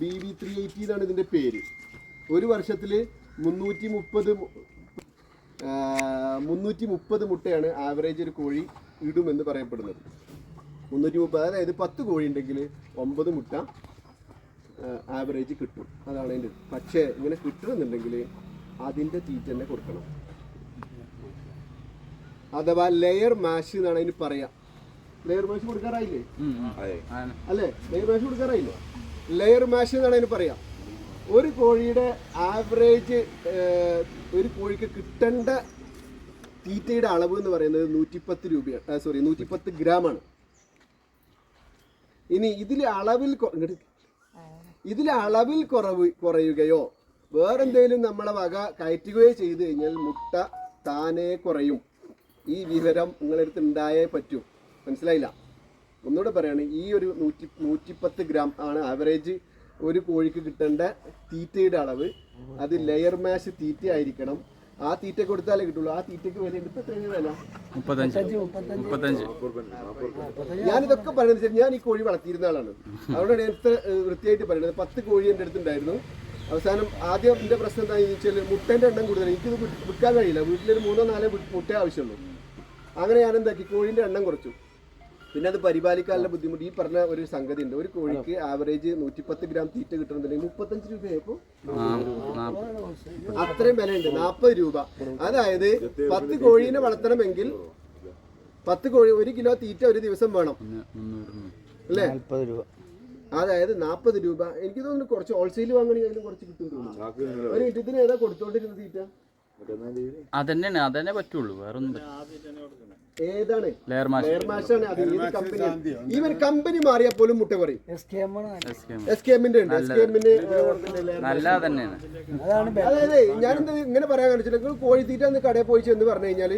B V three eighty എന്നാണ് ഇതിന്റെ പേര്. ഒരു വർഷത്തിൽ മുന്നൂറ്റി മുപ്പത് മുന്നൂറ്റി മുപ്പത് മുട്ടയാണ് ആവറേജ് ഒരു കോഴി ഇടുമെന്ന് പറയപ്പെടുന്നത്. മുന്നൂറ്റി മുപ്പത് അതായത് പത്ത് കോഴി ഉണ്ടെങ്കിൽ ഒമ്പത് മുട്ട ആവറേജ് കിട്ടും. അതാണ് അതിന്റെ പക്ഷേ ഇങ്ങനെ കിട്ടണമെന്നുണ്ടെങ്കിൽ അതിന്റെ തീറ്റ തന്നെ കൊടുക്കണം. അഥവാ ലെയർ മാഷ് എന്നാണ് അതിന് പറയാം. ലെയർ മാഷ് കൊടുക്കാറായില്ലേ? അല്ലേ? ലെയർ മാഷ് കൊടുക്കാറായില്ലേ? ലെയർ മാഷ് എന്നാണ് അതിന് പറയാം. ഒരു കോഴിയുടെ ആവറേജ് ഒരു കോഴിക്ക് കിട്ടേണ്ട തീറ്റയുടെ അളവ് എന്ന് പറയുന്നത് നൂറ്റിപ്പത്ത് രൂപയാണ് സോറി നൂറ്റിപ്പത്ത് ഗ്രാമാണ്. ഇനി ഇതിൽ അളവിൽ ഇതിലെ അളവിൽ കുറവ് കുറയുകയോ വേറെന്തെങ്കിലും നമ്മളെ വക കയറ്റുകയോ ചെയ്തു കഴിഞ്ഞാൽ മുട്ട താനേ കുറയും. ഈ വിവരം നിങ്ങളെടുത്ത് ഉണ്ടായേ പറ്റൂ. മനസ്സിലായില്ല? ഒന്നുകൂടെ പറയാണ് ഈ ഒരു നൂറ്റി നൂറ്റിപ്പത്ത് ഗ്രാം ആണ് ആവറേജ് ഒരു കോഴിക്ക് കിട്ടേണ്ട തീറ്റയുടെ അളവ്. അത് ലെയർ മാഷ് തീറ്റ ആയിരിക്കണം. ആ തീറ്റ കൊടുത്താലേ കിട്ടുള്ളൂ. ആ തീറ്റക്ക് വില ഞാനിതൊക്കെ പറയുന്നത് ഞാൻ ഈ കോഴി വളർത്തിയിരുന്ന ആളാണ്. അതുകൊണ്ടാണ് ഞാൻ ഇത്ര വൃത്തിയായിട്ട് പറയുന്നത്. പത്ത് കോഴി എന്റെ അടുത്തുണ്ടായിരുന്നു. അവസാനം ആദ്യം എന്റെ പ്രശ്നം എന്താണെന്ന് വെച്ചാൽ മുട്ടേന്റെ എണ്ണം കൂടുതൽ. എനിക്കിത് വിൽക്കാൻ കഴിയില്ല. വീട്ടിലൊരു മൂന്നോ നാലോ മുട്ട മുട്ടേ ആവശ്യമുള്ളൂ. അങ്ങനെ ഞാൻ എന്താക്കി? കോഴീന്റെ എണ്ണം കുറച്ചു. പിന്നെ അത് പരിപാലിക്കാനുള്ള ബുദ്ധിമുട്ട്. ഈ പറഞ്ഞ ഒരു സംഗതി ഉണ്ട് ഒരു കോഴിക്ക് ആവറേജ് നൂറ്റിപ്പത്ത് ഗ്രാം തീറ്റ കിട്ടണമെന്നുണ്ടെങ്കിൽ മുപ്പത്തഞ്ച് രൂപയായപ്പോ അത്രയും വിലയുണ്ട്. നാപ്പത് രൂപ. അതായത് പത്ത് കോഴീനെ വളർത്തണമെങ്കിൽ പത്ത് കോഴി ഒരു കിലോ തീറ്റ ഒരു ദിവസം വേണം. അല്ലേ? രൂപ. അതായത് നാപ്പത് രൂപ. എനിക്ക് തോന്നുന്നു കുറച്ച് ഹോൾസെയിൽ വാങ്ങണമെങ്കിൽ അതിന് കുറച്ച് കിട്ടും ഒരു ഇതിന് ഏതാ കൊടുത്തോണ്ടിരുന്ന തീറ്റ? അതന്നെ അതന്നെ പറ്റുള്ളൂ. വേറൊന്നും ഏതാണ്? ഈവൻ കമ്പനി മാറിയാൽ പോലും മുട്ട പറയും. S K M S K M. S എമ്മിന്റെ ഉണ്ട്. എസ് കെ എമ്മിന് നല്ല തന്നെയാണ്. അതാണ് ബെ- അതായത് ഞാനെന്താ ഇങ്ങനെ പറയാൻ കാണിച്ചില്ല. നിങ്ങൾ കോഴി തീറ്റ എന്ന് കടയിൽ പോയി ചെന്ന് പറഞ്ഞു കഴിഞ്ഞാൽ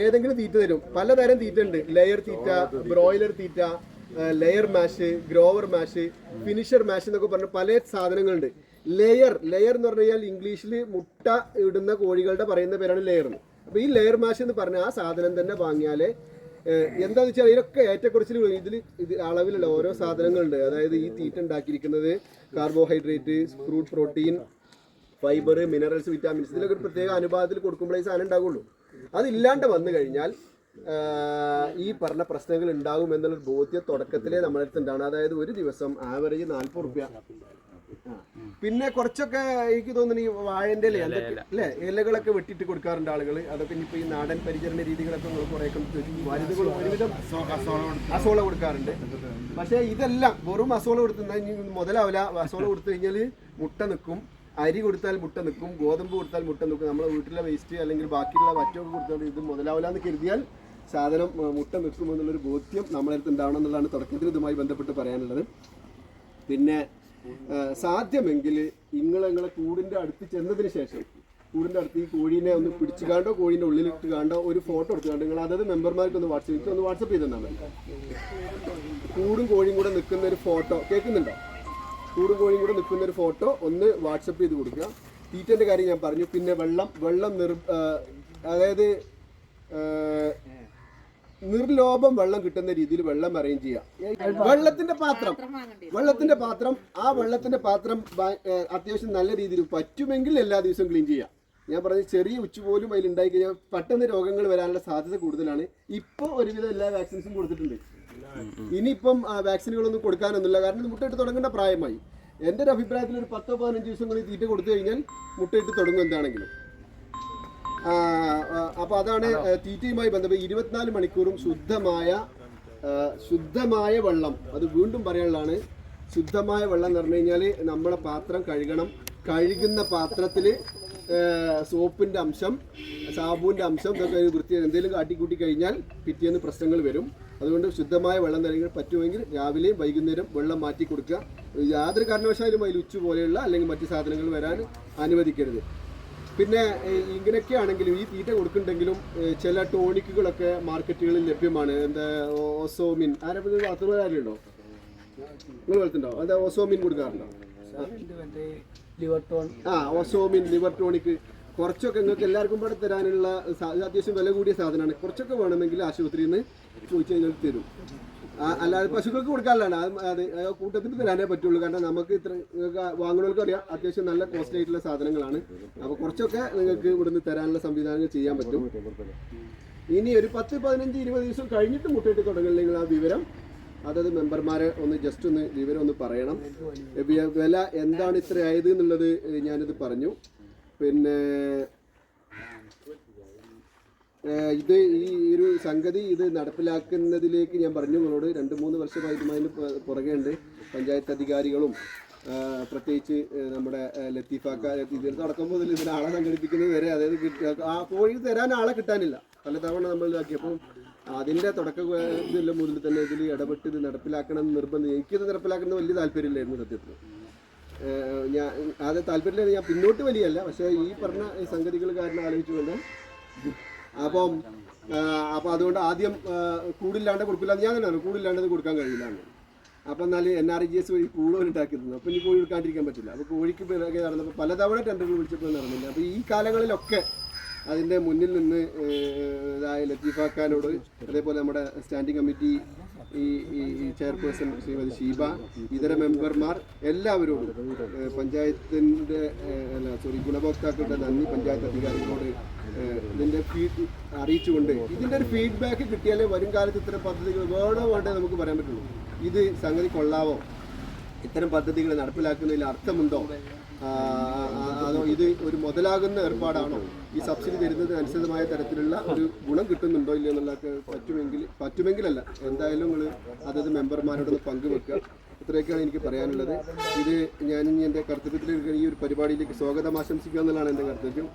ഏതെങ്കിലും തീറ്റ തരും. പലതരം തീറ്റ ഉണ്ട്. ലെയർ തീറ്റ ബ്രോയിലർ തീറ്റ. ലെയർ മാഷ് ഗ്രോവർ മാഷ് ഫിനിഷർ മാഷ് എന്നൊക്കെ പറഞ്ഞ പല സാധനങ്ങളുണ്ട്. ലെയർ ലെയർ എന്ന് പറഞ്ഞു കഴിഞ്ഞാൽ ഇംഗ്ലീഷിൽ മുട്ട ഇടുന്ന കോഴികളുടെ പറയുന്ന പേരാണ് ലെയർ അപ്പോൾ ഈ ലെയർ മാഷ് എന്ന് പറഞ്ഞ ആ സാധനം തന്നെ വാങ്ങിയാലേ എന്താണെന്ന് വെച്ചാൽ ഇതിലൊക്കെ ഏറ്റക്കുറച്ചിൽ ഇതിൽ ഇത് അളവിലുള്ള ഓരോ സാധനങ്ങളുണ്ട്. അതായത് ഈ തീറ്റ ഉണ്ടാക്കിയിരിക്കുന്നത് carbohydrate fruit protein fibre minerals vitamins ഇതിലൊക്കെ ഒരു പ്രത്യേക അനുപാതത്തിൽ കൊടുക്കുമ്പോഴേ സാധനം ഉണ്ടാകുള്ളൂ അതില്ലാണ്ട് വന്നു കഴിഞ്ഞാൽ ഈ പറഞ്ഞ പ്രശ്നങ്ങൾ ഉണ്ടാകും എന്നുള്ളൊരു ബോധ്യം തുടക്കത്തിലേ നമ്മളെടുത്തുണ്ടാണ് അതായത് ഒരു ദിവസം ആവറേജ് നാൽപ്പത് റുപ്യ പിന്നെ കുറച്ചൊക്കെ എനിക്ക് തോന്നുന്നു ഈ വാഴന്റെ ഇല അല്ലേ? ഇലകളൊക്കെ വെട്ടിട്ട് കൊടുക്കാറുണ്ട് ആളുകൾ അതൊക്കെ ഇനിയിപ്പോ ഈ നാടൻ പരിചരണ രീതികളൊക്കെ നമ്മൾ കുറെ ഒരുവിധം അസോള കൊടുക്കാറുണ്ട്. പക്ഷേ ഇതെല്ലാം വെറും അസോള കൊടുത്തുന്ന മുതലാവില്ല. അസോള കൊടുത്തു കഴിഞ്ഞാൽ മുട്ട നിൽക്കും അരി കൊടുത്താൽ മുട്ട നിൽക്കും ഗോതമ്പ് കൊടുത്താൽ മുട്ട നിൽക്കും നമ്മളെ വീട്ടിലെ വേസ്റ്റ് അല്ലെങ്കിൽ ബാക്കിയുള്ള വറ്റൊക്കെ കൊടുത്താൽ ഇത് മുതലാവില്ല എന്ന് കരുതിയാൽ സാധനം മുട്ട നിൽക്കുമെന്നുള്ളൊരു ബോധ്യം നമ്മളെ അടുത്ത് ഉണ്ടാവണം എന്നുള്ളതാണ് തുടക്കത്തിൽ ഇതുമായി ബന്ധപ്പെട്ട് പറയാനുള്ളത്. പിന്നെ സാധ്യമെങ്കിൽ നിങ്ങൾ നിങ്ങളെ കൂടിന്റെ അടുത്ത് ചെന്നതിന് ശേഷം കൂടിന്റെ അടുത്ത് ഈ കോഴീനെ ഒന്ന് പിടിച്ചു കാണ്ടോ കോഴീന്റെ ഉള്ളിലിട്ട് കാണ്ടോ ഒരു ഫോട്ടോ എടുത്തു നിങ്ങൾ അതായത് മെമ്പർമാർക്ക് ഒന്ന് വാട്സപ്പ് ഒന്ന് വാട്സപ്പ് ചെയ്ത് തന്നാൽ മതി. കൂടും കോഴിയും കൂടെ നിൽക്കുന്ന ഒരു ഫോട്ടോ കേൾക്കുന്നുണ്ടോ? കൂടും കോഴിയും കൂടെ നിൽക്കുന്ന ഒരു ഫോട്ടോ ഒന്ന് വാട്സപ്പ് ചെയ്ത് കൊടുക്കുക. തീറ്റന്റെ കാര്യം ഞാൻ പറഞ്ഞു. പിന്നെ വെള്ളം വെള്ളം നിർ അതായത് നിർലോഭം വെള്ളം കിട്ടുന്ന രീതിയിൽ വെള്ളം അറേഞ്ച് ചെയ്യുക വെള്ളത്തിന്റെ പാത്രം. വെള്ളത്തിന്റെ പാത്രം ആ വെള്ളത്തിന്റെ പാത്രം അത്യാവശ്യം നല്ല രീതിയിൽ പറ്റുമെങ്കിൽ എല്ലാ ദിവസവും ക്ലീൻ ചെയ്യാം. ഞാൻ പറഞ്ഞ ചെറിയ ഉച്ച പോലും അതിൽ ഉണ്ടായി കഴിഞ്ഞാൽ പെട്ടെന്ന് രോഗങ്ങൾ വരാനുള്ള സാധ്യത കൂടുതലാണ്. ഇപ്പോൾ ഒരുവിധം എല്ലാ വാക്സിൻസും കൊടുത്തിട്ടുണ്ട്. ഇനിയിപ്പം വാക്സിനുകളൊന്നും കൊടുക്കാനൊന്നുമില്ല. കാരണം മുട്ടയിട്ട് തുടങ്ങേണ്ട പ്രായമായി. എന്റെ ഒരു അഭിപ്രായത്തിൽ ഒരു പത്തോ പതിനഞ്ച് ദിവസം കൂടി തീറ്റ കൊടുത്തു കഴിഞ്ഞാൽ മുട്ടയിട്ട് തുടങ്ങും എന്താണെങ്കിലും. അപ്പൊ അതാണ് തീറ്റയുമായി ബന്ധപ്പെട്ട് ഇരുപത്തിനാല് മണിക്കൂറും ശുദ്ധമായ ശുദ്ധമായ വെള്ളം അത് വീണ്ടും പറയാനുള്ളതാണ് ശുദ്ധമായ വെള്ളം എന്ന് പറഞ്ഞു കഴിഞ്ഞാൽ നമ്മളെ പാത്രം കഴുകണം. കഴുകുന്ന പാത്രത്തിൽ സോപ്പിന്റെ അംശം സാബുവിന്റെ അംശം ഇതൊക്കെ വൃത്തി എന്തെങ്കിലും കാട്ടിക്കൂട്ടി കഴിഞ്ഞാൽ പിറ്റേന്ന് പ്രശ്നങ്ങൾ വരും. അതുകൊണ്ട് ശുദ്ധമായ വെള്ളം നൽകി പറ്റുമെങ്കിൽ രാവിലെയും വൈകുന്നേരം വെള്ളം മാറ്റി കൊടുക്കുക. യാതൊരു കാരണവശാലും അതിൽ ഉച്ച പോലെയുള്ള അല്ലെങ്കിൽ മറ്റു സാധനങ്ങൾ വരാൻ അനുവദിക്കരുത്. പിന്നെ ഇങ്ങനെയൊക്കെ ആണെങ്കിലും ഈ തീറ്റ കൊടുക്കുന്നുണ്ടെങ്കിലും ചില ടോണിക്കുകളൊക്കെ മാർക്കറ്റുകളിൽ ലഭ്യമാണ്. എന്താ ഓസോമിൻ. ആരെ വളർത്തുന്നവരുണ്ടോ നിങ്ങൾ വളർത്തുണ്ടോ എന്താ ഓസോമിൻ കൊടുക്കാറുണ്ടോ? ആ ഓസോമിൻ ലിവർ ടോണിക് കുറച്ചൊക്കെ നിങ്ങൾക്ക് എല്ലാവർക്കും കൂടെ തരാനുള്ള അത്യാവശ്യം വില കൂടിയ സാധനമാണ്. കുറച്ചൊക്കെ വേണമെങ്കിൽ ആശുപത്രിയിൽ നിന്ന് ചോദിച്ചു തരും. അല്ലാതെ പശുക്കൾക്ക് കൊടുക്കാനുള്ളതാണ്. അത് ആ കൂട്ടത്തിൽ തരാനേ പറ്റുള്ളൂ. കാരണം നമുക്ക് ഇത്ര വാങ്ങുന്നവർക്ക് അറിയാം. അത്യാവശ്യം നല്ല കോസ്റ്റ്ലി ആയിട്ടുള്ള സാധനങ്ങളാണ്. അപ്പോൾ കുറച്ചൊക്കെ നിങ്ങൾക്ക് ഇവിടുന്ന് തരാനുള്ള സംവിധാനങ്ങൾ ചെയ്യാൻ പറ്റും. ഇനി ഒരു പത്ത് പതിനഞ്ച് ഇരുപത് ദിവസം കഴിഞ്ഞിട്ട് മുട്ടയിട്ട് തുടങ്ങില്ലെങ്കിൽ ആ വിവരം അതായത് മെമ്പർമാരെ ഒന്ന് ജസ്റ്റ് ഒന്ന് വിവരം ഒന്ന് പറയണം. വില എന്താണ് ഇത്ര ആയത് എന്നുള്ളത് ഞാനിത് പറഞ്ഞു. പിന്നെ ഇത് ഈ ഒരു സംഗതി ഇത് നടപ്പിലാക്കുന്നതിലേക്ക് ഞാൻ പറഞ്ഞു നിങ്ങളോട് രണ്ട് മൂന്ന് വർഷമായിട്ട് അതിന് പുറകെ ഉണ്ട് പഞ്ചായത്ത് അധികാരികളും പ്രത്യേകിച്ച് നമ്മുടെ ലത്തീഫാക്ക ഇതിൽ തുടക്കം മുതൽ ഇതിന് ആളെ സംഘടിപ്പിക്കുന്നത് വരെ അതായത് ആ പോയി തരാൻ ആളെ കിട്ടാനില്ല. പലതവണ നമ്മൾ ഇതാക്കിയപ്പോൾ അതിന്റെ തുടക്ക മുതൽ തന്നെ ഇതിൽ ഇടപെട്ട് ഇത് നടപ്പിലാക്കണം നിർബന്ധം. എനിക്കിത് നടപ്പിലാക്കുന്ന വലിയ താല്പര്യമില്ലായിരുന്നു സത്യത്തിൽ ഞാൻ അത് താല്പര്യമില്ല ഞാൻ പിന്നോട്ട് വലിയല്ല. പക്ഷേ ഈ പറഞ്ഞ സംഗതികൾ കാരണം ആലോചിച്ചുകൊണ്ട് അപ്പം അപ്പോൾ അപ്പം അതുകൊണ്ട് ആദ്യം കൂടില്ലാണ്ട് കൊടുക്കില്ല ഞാൻ പറഞ്ഞു. കൂടില്ലാണ്ട് കൊടുക്കാൻ കഴിയില്ല അപ്പം എന്നാൽ എൻ ആർ ജി എസ് വഴി കൂടുതൽ ഉണ്ടാക്കി തന്നു അപ്പം ഇനി കോഴി എടുക്കാണ്ടിരിക്കാൻ പറ്റില്ല. അപ്പോൾ കോഴിക്ക് പിറകെ നടന്നപ്പോൾ പലതവണ ടെൻഡറുകൾ വിളിച്ചപ്പോൾ നടന്നില്ല. അപ്പോൾ ഈ കാലങ്ങളിലൊക്കെ അതിന്റെ മുന്നിൽ നിന്ന് ലത്തീഫാക്കാനോട് അതേപോലെ നമ്മുടെ സ്റ്റാൻഡിംഗ് കമ്മിറ്റി ഈ ഈ ചെയർപേഴ്സൺ ശ്രീമതി ഷീബ ഇതര മെമ്പർമാർ എല്ലാവരോടും പഞ്ചായത്തിന്റെ അല്ല സോറി ഗുണഭോക്താക്കളുടെ നന്ദി പഞ്ചായത്ത് അധികാരികളോട് ഇതിന്റെ ഫീഡ് അറിയിച്ചുകൊണ്ട് ഇതിന്റെ ഒരു ഫീഡ്ബാക്ക് കിട്ടിയാലേ വരും കാലത്ത് ഇത്തരം പദ്ധതികൾ വേണോ വേണ്ടേ നമുക്ക് പറയാൻ പറ്റുള്ളൂ. ഇത് സംഗതി കൊള്ളാവോ? ഇത്തരം പദ്ധതികൾ നടപ്പിലാക്കുന്നതിൽ അർത്ഥമുണ്ടോ? അതോ ഇത് ഒരു മുതലാകുന്ന ഏർപ്പാടാണോ? ഈ സബ്സിഡി തരുന്നതിന് അനുസൃതമായ തരത്തിലുള്ള ഒരു ഗുണം കിട്ടുന്നുണ്ടോ ഇല്ല എന്നുള്ളതൊക്കെ പറ്റുമെങ്കിൽ പറ്റുമെങ്കിലല്ല. എന്തായാലും നിങ്ങൾ അതത് മെമ്പർമാരോടൊന്ന് പങ്കുവെക്കുക. ഇത്രയൊക്കെയാണ് എനിക്ക് പറയാനുള്ളത്. ഇത് ഞാൻ ഇനി എന്റെ കർത്തവ്യത്തിലേക്ക് ഈ ഒരു പരിപാടിയിലേക്ക് സ്വാഗതം ആശംസിക്കുക എന്നുള്ളതാണ് എന്റെ കർത്തവ്യം.